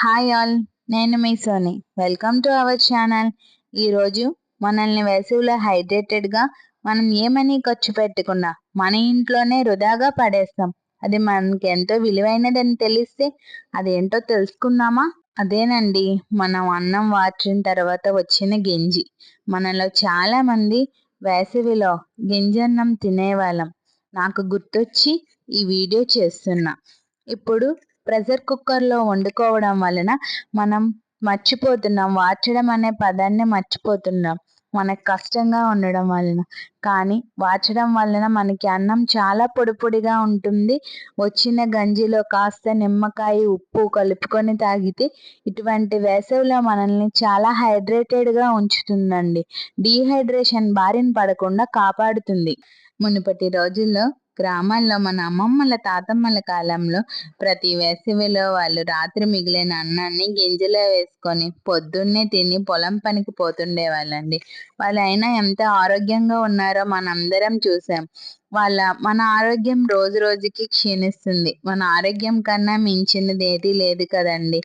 Hi all నేను మీ Soni. Welcome to our channel ఈరోజు మనల్ని వేసవిలో హైడ్రేటెడ్గా మనం ఏమని ఖర్చు పెట్టకుండా మన ఇంట్లోనే వృధాగా పడేస్తాం. అది మనకి ఎంతో విలువైనదని తెలిస్తే అదేంటో తెలుసుకుందామా? అదేనండి మనం అన్నం వార్చిన తర్వాత వచ్చిన గింజి. మనలో చాలామంది వేసవిలో గింజన్నం తినేవాళ్ళం. నాకు గుర్తొచ్చి ఈ వీడియో చేస్తున్నా. ఇప్పుడు ప్రెషర్ కుక్కర్లో వండుకోవడం వలన మనం మర్చిపోతున్నాం. వార్చడం అనే పదాన్ని మర్చిపోతున్నాం. మనకు కష్టంగా ఉండడం వలన. కానీ వాచడం వలన మనకి అన్నం చాలా పొడి పొడిగా ఉంటుంది. వచ్చిన గంజిలో కాస్త నిమ్మకాయ ఉప్పు కలుపుకొని తాగితే ఇటువంటి వేసవిలో మనల్ని చాలా హైడ్రేటెడ్గా ఉంచుతుందండి. డీహైడ్రేషన్ బారిన పడకుండా కాపాడుతుంది. మునుపటి రోజుల్లో గ్రామాల్లో మన అమ్మమ్మల తాతమ్మల కాలంలో ప్రతి వేసవిలో వాళ్ళు రాత్రి మిగిలిన అన్నాన్ని గింజలో వేసుకొని పొద్దున్నే తిని పొలం పనికి పోతుండేవాళ్ళండి. వాళ్ళు అయినా ఎంత ఆరోగ్యంగా ఉన్నారో మనందరం చూసాం. వాళ్ళ మన ఆరోగ్యం రోజు రోజుకి క్షీణిస్తుంది. మన ఆరోగ్యం కన్నా మించినది ఏది లేదు కదండి.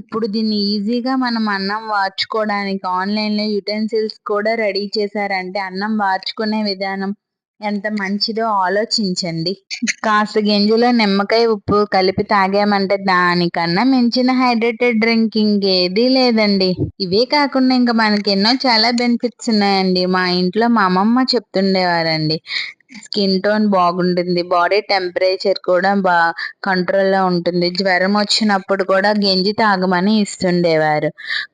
ఇప్పుడు దీన్ని ఈజీగా మనం అన్నం వార్చుకోవడానికి ఆన్లైన్లో యుటెన్సిల్స్ కూడా రెడీ చేశారంటే అన్నం వార్చుకునే విధానం ఎంత మంచిదో ఆలోచించండి. కాస్త గింజలో నిమ్మకాయ ఉప్పు కలిపి తాగామంటే దానికన్నా మించిన హైడ్రేటెడ్ డ్రింక్ ఇంకేదీ లేదండి. ఇవే కాకుండా ఇంకా మనకి ఎన్నో చాలా బెనిఫిట్స్ ఉన్నాయండి. మా ఇంట్లో మా అమ్మమ్మ చెప్తుండేవారండి. స్కిన్ టోన్ బాగుంటుంది బాడీ టెంపరేచర్ కూడా బా కంట్రోల్లో ఉంటుంది. జ్వరం వచ్చినప్పుడు కూడా గంజి తాగమని ఇస్తుండేవారు.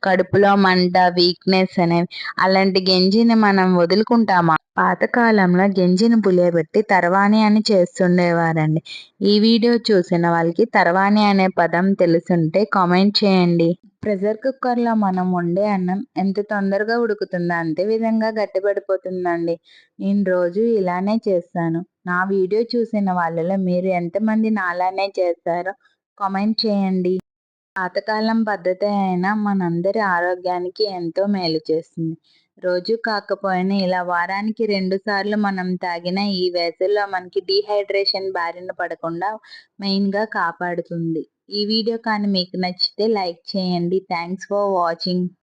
కడుపులో మంట వీక్నెస్ అనేవి అలాంటి గంజిని మనం వదులుకుంటామా? పాతకాలంలో గంజిని పులియబెట్టి తర్వాణి అని చేస్తుండేవారండి. ఈ వీడియో చూసిన వాళ్ళకి తర్వాణి అనే పదం తెలుసుంటే కామెంట్ చేయండి. ప్రెషర్ కుక్కర్లో మనం వండే అన్నం ఎంత తొందరగా ఉడుకుతుందో అంతే విధంగా గట్టిపడిపోతుందండి. నేను రోజు ఇలానే చేస్తాను. నా వీడియో చూసిన వాళ్ళలో మీరు ఎంతమంది నాలానే చేస్తారో కామెంట్ చేయండి. పాతకాలం పద్ధతి అయినా మనందరి ఆరోగ్యానికి ఎంతో మేలు చేస్తుంది. రోజు కాకపోయినా ఇలా వారానికి రెండు సార్లు మనం తాగిన ఈ వేసవిలో మనకి డీహైడ్రేషన్ బారిన పడకుండా మెయిన్గా కాపాడుతుంది. ఈ వీడియో కానీ మీకు నచ్చితే లైక్ చేయండి. Thanks for watching